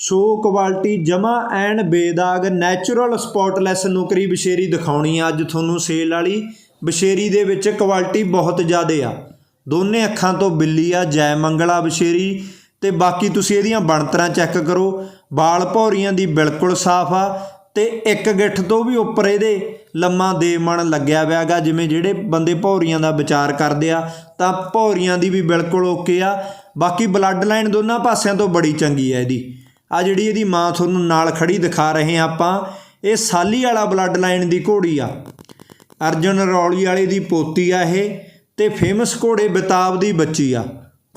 So quality ਜਮਾ ਐਨ ਬੇਦਾਗ natural spotless ਨੌਕਰੀ ਬਸ਼ੇਰੀ ਦਿਖਾਉਣੀ ਆ। ਅੱਜ ਤੁਹਾਨੂੰ ਸੇਲ ਵਾਲੀ ਬਸ਼ੇਰੀ ਦੇ ਵਿੱਚ ਕੁਆਲਿਟੀ ਬਹੁਤ ਜ਼ਿਆਦੇ ਆ। ਦੋਨੇ ਅੱਖਾਂ ਤੋਂ ਬਿੱਲੀ ਆ, ਜੈ ਮੰਗਲਾ ਬਸ਼ੇਰੀ। ਤੇ ਬਾਕੀ ਤੁਸੀਂ ਇਹਦੀਆਂ ਬਣਤਰਾਂ ਚੈੱਕ ਕਰੋ। ਬਾਲ ਭੌਰੀਆਂ ਦੀ ਬਿਲਕੁਲ ਸਾਫ਼ ਆ ਤੇ ਇੱਕ ਗਿੱਠ ਤੋਂ ਵੀ ਉੱਪਰ ਇਹਦੇ ਲੰਮਾ ਦੇ ਦੇਮਣ ਲੱਗਿਆ ਹੋਇਆਗਾ ਜਿਵੇਂ ਜਿਹੜੇ ਬੰਦੇ ਭੌਰੀਆਂ ਦਾ ਵਿਚਾਰ ਕਰਦੇ ਆ, ਤਾਂ ਭੌਰੀਆਂ ਦੀ ਵੀ ਬਿਲਕੁਲ ਓਕੇ ਆ। ਬਾਕੀ ਬਲੱਡ ਲਾਈਨ ਦੋਨਾਂ ਪਾਸਿਆਂ ਤੋਂ ਬੜੀ ਚੰਗੀ ਆ ਇਹਦੀ। ਆ ਜਿਹੜੀ ਇਹਦੀ ਮਾਂ ਤੁਹਾਨੂੰ ਨਾਲ ਖੜੀ ਦਿਖਾ ਰਹੇ ਆ ਆਪਾਂ, ਇਹ ਸਾਲੀ ਵਾਲਾ ਬਲੱਡ ਲਾਈਨ ਦੀ ਘੋੜੀ ਆ। ਅਰਜਨ ਰੌਲੀ ਵਾਲੇ ਦੀ ਪੋਤੀ ਆ ਇਹ ਤੇ ਫੇਮਸ ਘੋੜੇ ਬਿਤਾਬ ਦੀ ਬੱਚੀ ਆ।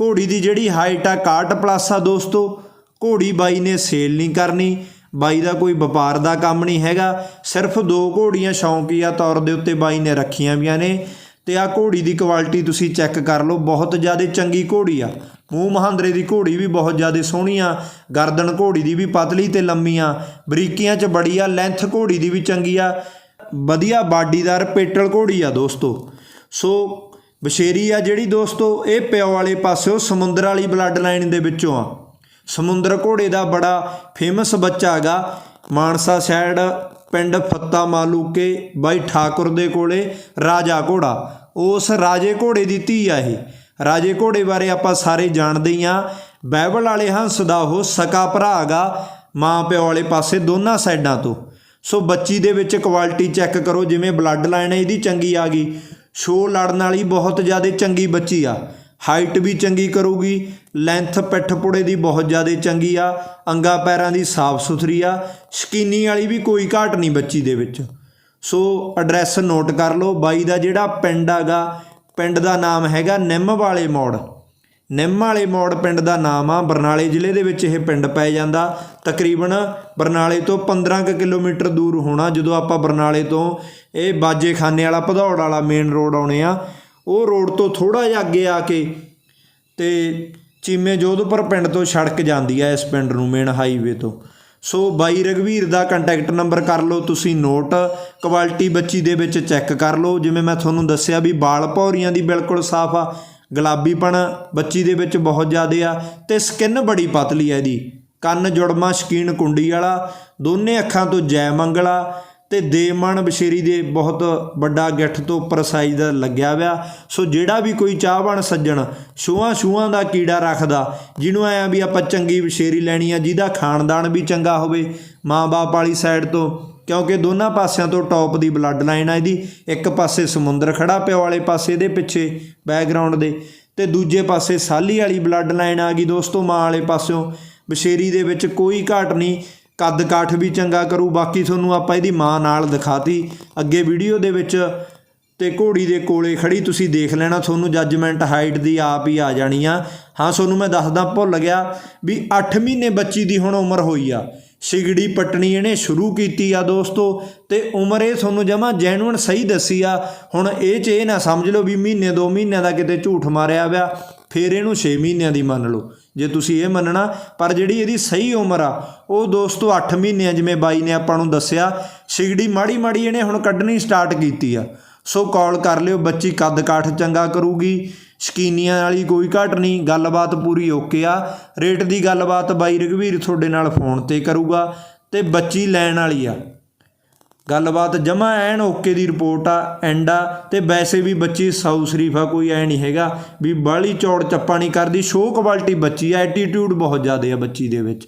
ਘੋੜੀ ਦੀ ਜਿਹੜੀ ਹਾਈਟ ਆ 61 ਪਲੱਸ ਆ ਦੋਸਤੋ, ਘੋੜੀ ਬਾਈ ਨੇ ਸੇਲ ਨਹੀਂ ਕਰਨੀ, ਬਾਈ ਦਾ ਕੋਈ ਵਪਾਰ ਦਾ ਕੰਮ ਨਹੀਂ ਹੈਗਾ, ਸਿਰਫ ਦੋ ਘੋੜੀਆਂ ਸ਼ੌਂਕੀਆ ਤੌਰ ਦੇ ਉੱਤੇ ਬਾਈ ਨੇ ਰੱਖੀਆਂ ਵੀਆਂ ਨੇ ਤੇ ਆ ਘੋੜੀ ਦੀ ਕੁਆਲਿਟੀ ਤੁਸੀਂ ਚੈੱਕ ਕਰ ਲਓ, ਬਹੁਤ ਜ਼ਿਆਦਾ ਚੰਗੀ ਘੋੜੀ ਆ। ਮੂੰਹ ਮਹਾਂਦਰੇ ਦੀ ਘੋੜੀ ਵੀ ਬਹੁਤ ਜ਼ਿਆਦਾ ਸੋਹਣੀ ਆ, ਗਰਦਨ ਘੋੜੀ ਦੀ ਵੀ ਪਤਲੀ ਤੇ ਲੰਮੀ ਆ, ਬਰੀਕੀਆਂ 'ਚ ਬੜੀ ਆ ਲੈਂਥ ਘੋੜੀ ਦੀ ਵੀ ਚੰਗੀ ਆ, ਵਧੀਆ ਬਾਡੀਦਾਰ ਪੇਟਲ ਘੋੜੀ ਆ ਦੋਸਤੋ। ਸੋ ਬਸ਼ੇਰੀ ਆ ਜਿਹੜੀ ਦੋਸਤੋ, ਇਹ ਪਿਓ ਵਾਲੇ ਪਾਸਿਓ ਸਮੁੰਦਰ ਵਾਲੀ ਬਲੱਡ ਲਾਈਨ ਦੇ ਵਿੱਚੋਂ ਆ। ਸਮੁੰਦਰ ਘੋੜੇ ਦਾ ਬੜਾ ਫੇਮਸ ਬੱਚਾ ਹੈਗਾ, ਮਾਨਸਾ ਸਾਈਡ ਪਿੰਡ ਫੱਤਾ ਮਾਲੂਕੇ ਬਾਈ ਠਾਕੁਰ ਦੇ ਕੋਲੇ ਰਾਜਾ ਘੋੜਾ, ਉਸ ਰਾਜੇ ਘੋੜੇ ਦੀ ਧੀ ਆ ਇਹ। ਰਾਜੇ ਘੋੜੇ ਬਾਰੇ ਆਪਾਂ ਸਾਰੇ ਜਾਣਦੇ ਹੀ ਆ ਬਾਈਬਲ ਵਾਲੇ ਹੰਸ ਦਾ ਉਹ ਸਕਾ ਭਰਾ ਹੈਗਾ ਮਾਂ ਪਿਓ ਵਾਲੇ ਪਾਸੇ ਦੋਨਾਂ ਸਾਈਡਾਂ ਤੋਂ। ਸੋ ਬੱਚੀ ਦੇ ਵਿੱਚ ਕੁਆਲਿਟੀ ਚੈੱਕ ਕਰੋ, ਜਿਵੇਂ ਬਲੱਡ ਲਾਈਨ ਇਹਦੀ ਚੰਗੀ ਆ ਗਈ। ਸ਼ੋ ਲੜਨ ਵਾਲੀ ਬਹੁਤ ਜ਼ਿਆਦਾ ਚੰਗੀ ਬੱਚੀ ਆ। ਹਾਈਟ ਵੀ ਚੰਗੀ ਕਰੂਗੀ, ਲੈਂਥ ਪਿੱਠ ਪੁੜੇ ਦੀ ਬਹੁਤ ਜ਼ਿਆਦਾ ਚੰਗੀ ਆ, ਅੰਗਾ ਪੈਰਾਂ ਦੀ ਸਾਫ਼ ਸੁਥਰੀ ਆ, ਸ਼ਕੀਨੀ ਵਾਲੀ ਵੀ ਕੋਈ ਘਾਟ ਨਹੀਂ ਬੱਚੀ ਦੇ ਵਿੱਚ। ਸੋ ਐਡਰੈਸ ਨੋਟ ਕਰ ਲਓ, ਬਾਈ ਦਾ ਜਿਹੜਾ ਪਿੰਡ ਹੈਗਾ ਪਿੰਡ ਦਾ ਨਾਮ ਹੈਗਾ ਨਿੰਮ ਵਾਲੇ ਮੋੜ। ਨਿੰਮ ਵਾਲੇ ਮੋੜ ਪਿੰਡ ਦਾ ਨਾਮ ਆ। ਬਰਨਾਲੇ ਜ਼ਿਲ੍ਹੇ ਦੇ ਵਿੱਚ ਇਹ ਪਿੰਡ ਪੈ ਜਾਂਦਾ। ਤਕਰੀਬਨ ਬਰਨਾਲੇ ਤੋਂ 15 ਕੁ ਕਿਲੋਮੀਟਰ ਦੂਰ ਹੋਣਾ, ਜਦੋਂ ਆਪਾਂ ਬਰਨਾਲੇ ਤੋਂ ਇਹ ਬਾਜੇਖਾਨੇ ਵਾਲਾ, ਭਦੌੜ ਵਾਲਾ ਮੇਨ ਰੋਡ ਆਉਣੇ ਆ। ਉਹ ਰੋਡ ਤੋਂ ਥੋੜਾ ਜਿਹਾ ਅੱਗੇ ਆ ਕੇ ਤੇ ਚੀਮੇ ਜੋਧਪੁਰ ਪਿੰਡ ਤੋਂ ਸੜਕ ਜਾਂਦੀ ਆ ਇਸ ਪਿੰਡ ਨੂੰ ਮੇਨ ਹਾਈਵੇ ਤੋਂ। ਸੋ ਬਾਈ ਰਗਵੀਰ ਦਾ ਕੰਟੈਕਟ ਨੰਬਰ ਕਰ ਲਓ, ਤੁਸੀਂ ਨੋਟ ਕੁਆਲਿਟੀ ਬੱਚੀ ਦੇ ਵਿੱਚ ਚੈੱਕ ਕਰ ਲਓ। ਜਿਵੇਂ ਮੈਂ ਤੁਹਾਨੂੰ ਦੱਸਿਆ ਵੀ ਬਾਲ ਭੌਰੀਆਂ ਦੀ ਬਿਲਕੁਲ ਸਾਫ਼ ਆ, ਗੁਲਾਬੀਪਣ ਬੱਚੀ ਦੇ ਵਿੱਚ ਬਹੁਤ ਜ਼ਿਆਦਾ ਆ ਤੇ ਸਕਿਨ ਬੜੀ ਪਤਲੀ ਹੈ ਇਹਦੀ। ਕੰਨ ਜੁੜਮਾ, ਸ਼ਕੀਨ ਕੁੰਡੀ ਵਾਲਾ, ਦੋਨੇ ਅੱਖਾਂ ਤੋਂ ਜੈ ਮੰਗਲਾ ਤੇ ਦੇਮਣ ਬਸ਼ੇਰੀ ਦੇ ਬਹੁਤ ਵੱਡਾ ਗਿੱਠ ਤੋਂ ਉੱਪਰ ਸਾਈਜ਼ ਦਾ ਲੱਗਿਆ ਹੋਇਆ। ਸੋ ਜਿਹੜਾ ਵੀ ਕੋਈ ਚਾਹਵਾਨ ਸੱਜਣ ਛੂਆਂ ਛੂਆਂ ਦਾ ਕੀੜਾ ਰੱਖਦਾ, ਜਿਹਨੂੰ ਐਂ ਵੀ ਆਪਾਂ ਚੰਗੀ ਬਸ਼ੇਰੀ ਲੈਣੀ ਆ, ਜਿਹਦਾ ਖਾਨਦਾਨ ਵੀ ਚੰਗਾ ਹੋਵੇ, ਮਾਂ-ਬਾਪ ਵਾਲੀ ਸਾਈਡ ਤੋਂ, ਕਿਉਂਕਿ ਦੋਨਾਂ ਪਾਸਿਆਂ ਤੋਂ ਟੌਪ ਦੀ ਬਲੱਡ ਲਾਈਨ ਆ ਇਹਦੀ। ਇੱਕ ਪਾਸੇ ਸਮੁੰਦਰ ਖੜਾ ਪਿਆ ਵਾਲੇ ਪਾਸੇ ਇਹਦੇ ਪਿੱਛੇ ਬੈਕਗ੍ਰਾਉਂਡ ਦੇ, ਤੇ ਦੂਜੇ ਪਾਸੇ ਸਾਲੀ ਵਾਲੀ ਬਲੱਡ ਲਾਈਨ ਆ ਗਈ ਦੋਸਤੋ ਮਾਂ ਵਾਲੇ ਪਾਸਿਓਂ। ਬਸ਼ੇਰੀ ਦੇ ਵਿੱਚ ਕੋਈ ਘਾਟ ਨਹੀਂ। ਕੱਦ ਕਾਠ ਵੀ ਚੰਗਾ ਕਰੂ, ਬਾਕੀ ਤੁਹਾਨੂੰ ਆਪਾਂ ਇਹਦੀ ਮਾਂ ਨਾਲ ਦਿਖਾਤੀ। ਅੱਗੇ ਵੀਡੀਓ ਦੇ ਵਿੱਚ ਤੇ ਘੋੜੀ ਦੇ ਕੋਲੇ ਖੜੀ ਤੁਸੀਂ ਦੇਖ ਲੈਣਾ, ਤੁਹਾਨੂੰ ਜੱਜਮੈਂਟ ਹਾਈਟ ਦੀ ਆਪ ਹੀ ਆ ਜਾਣੀ ਆ। ਹਾਂ, ਤੁਹਾਨੂੰ ਮੈਂ ਦੱਸਦਾ, ਭੁੱਲ ਗਿਆ ਵੀ 8 ਮਹੀਨੇ ਬੱਚੀ ਦੀ ਹੁਣ ਉਮਰ ਹੋਈ ਆ। ਸਿਗੜੀ ਪਟਣੀ ਇਹਨੇ ਸ਼ੁਰੂ ਕੀਤੀ ਆ ਦੋਸਤੋ, ਤੇ ਉਮਰ ਇਹ ਤੁਹਾਨੂੰ ਜਮਾ ਜੈਨੂਨ ਸਹੀ ਦੱਸੀ ਆ। ਹੁਣ ਇਹ ਚ ਇਹ ਨਾ ਸਮਝ ਲਓ ਵੀ ਮਹੀਨੇ 2 ਮਹੀਨਿਆਂ ਦਾ ਕਿਤੇ ਝੂਠ ਮਾਰਿਆ ਵਿਆ ਫਿਰ ਇਹਨੂੰ 6 ਮਹੀਨਿਆਂ ਦੀ ਮੰਨ ਲਓ। ਜੇ ਤੁਸੀਂ ਇਹ ਮੰਨਣਾ, ਪਰ ਜਿਹੜੀ ਇਹਦੀ ਸਹੀ ਉਮਰ ਆ, ਉਹ ਦੋਸਤੋ 8 ਆ ਜਿਵੇਂ ਬਾਈ ਨੇ ਆਪਾਂ ਨੂੰ ਦੱਸਿਆ, ਸਿਗੜੀ ਮਾੜੀ ਮਾੜੀ ਇਹਨੇ ਹੁਣ ਕੱਢਣੀ ਸਟਾਰਟ ਕੀਤੀ ਆ। ਸੋ ਕਾਲ ਕਰ ਲਿਓ, ਬੱਚੀ ਕੱਦ ਕਾਠ ਚੰਗਾ ਕਰੂਗੀ, ਸ਼ਕੀਨੀਆਂ ਵਾਲੀ ਕੋਈ ਘਟ ਨਹੀਂ, ਗੱਲਬਾਤ ਪੂਰੀ ਓਕੇ ਆ। ਰੇਟ ਦੀ ਗੱਲਬਾਤ ਬਾਈ ਰਘਵੀਰ ਤੁਹਾਡੇ ਨਾਲ ਫੋਨ ਤੇ ਕਰੂਗਾ, ਤੇ ਬੱਚੀ ਲੈਣ ਵਾਲੀ ਆ। ਗੱਲਬਾਤ ਜਮਾ ਐਨ ਓਕੇ ਦੀ ਰਿਪੋਰਟ ਆ, ਐਂਡ ਆ, ਤੇ ਵੈਸੇ ਵੀ ਬੱਚੀ ਸਾਊ ਸ਼ਰੀਫਾ ਕੋਈ ਐ ਨਹੀਂ ਹੈਗਾ, ਵੀ ਬਾਹਲੀ ਚੌੜ ਚੱਪਾ ਨਹੀਂ ਕਰਦੀ, ਸ਼ੋਅ ਕੁਆਲਿਟੀ ਬੱਚੀ ਆ, ਐਟੀਟਿਊਡ ਬਹੁਤ ਜ਼ਿਆਦਾ ਆ ਬੱਚੀ ਦੇ ਵਿੱਚ।